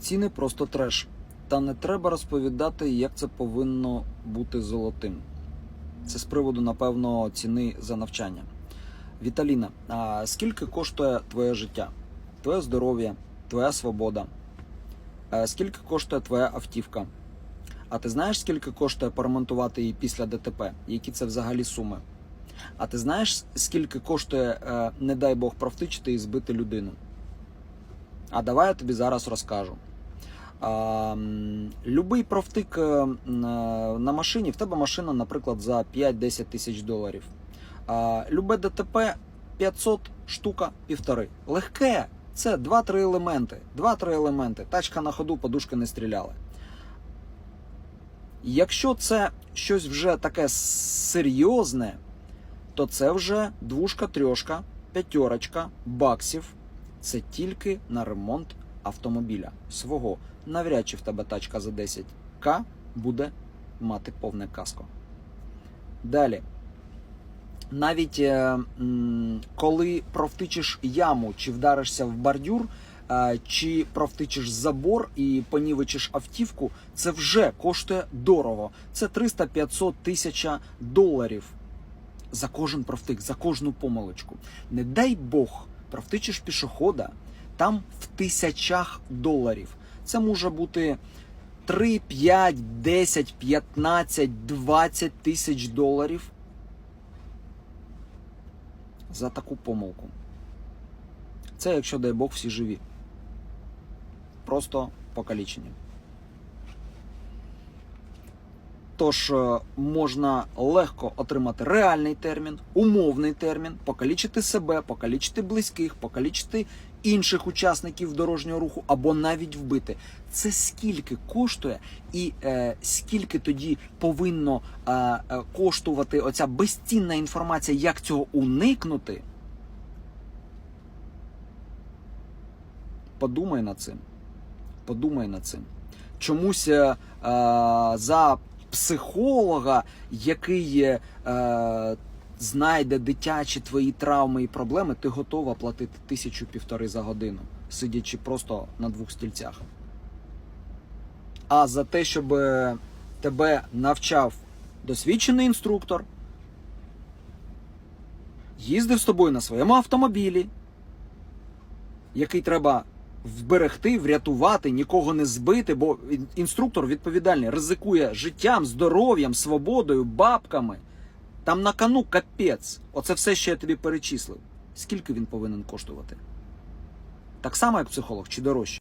Ціни просто треш. Та не треба розповідати, як це повинно бути золотим. Це з приводу, напевно, ціни за навчання. Віталіна, а скільки коштує твоє життя, твоє здоров'я, твоя свобода? Е, Скільки коштує твоя автівка? А ти знаєш, скільки коштує поремонтувати її після ДТП? Які це взагалі суми? А ти знаєш, скільки коштує, е, не дай Бог, провтичити і збити людину? А давай я тобі зараз розкажу. Любий провтик е, е, на машині, в тебе машина, наприклад, за 5-10 тисяч доларів. Любе ДТП 500 штука півтори. Легке. Це 2-3 елементи. 2-3 елементи. Тачка на ходу, подушка не стріляли. Якщо це щось вже таке серйозне, то це вже двушка, трьошка, п'ятерочка баксів. Це тільки на ремонт автомобіля свого. Навряд чи в тебе тачка за 10к буде мати повне каско. Далі. Навіть е, коли провтичиш яму чи вдаришся в бордюр, е, чи провтичиш забор і понівечиш автівку, це вже коштує дорого. Це 300-500 тисяча доларів за кожен провтик, за кожну помилочку. Не дай Бог, провтичиш пішохода, там в тисячах доларів. Це може бути 3, 5, 10, 15, 20 тисяч доларів за таку помилку. Це якщо, дай Бог, всі живі. Просто покалічені. Тож е, можна легко отримати реальний термін, умовний термін, покалічити себе, покалічити близьких, покалічити інших учасників дорожнього руху або навіть вбити. Це скільки коштує, і е, скільки тоді повинно е, е, коштувати оця безцінна інформація, як цього уникнути. Подумай над цим. Подумай над цим. Чомусь е, е, за психолога, який е, знайде дитячі твої травми і проблеми, ти готова платити тисячу півтори за годину, сидячи просто на двох стільцях. А за те, щоб е, тебе навчав досвідчений інструктор, їздив з тобою на своєму автомобілі, який треба вберегти, врятувати, нікого не збити, бо інструктор відповідальний ризикує життям, здоров'ям, свободою, бабками. Там на кону капець. Оце все, що я тобі перечислив. Скільки він повинен коштувати? Так само, як психолог, чи дорожче?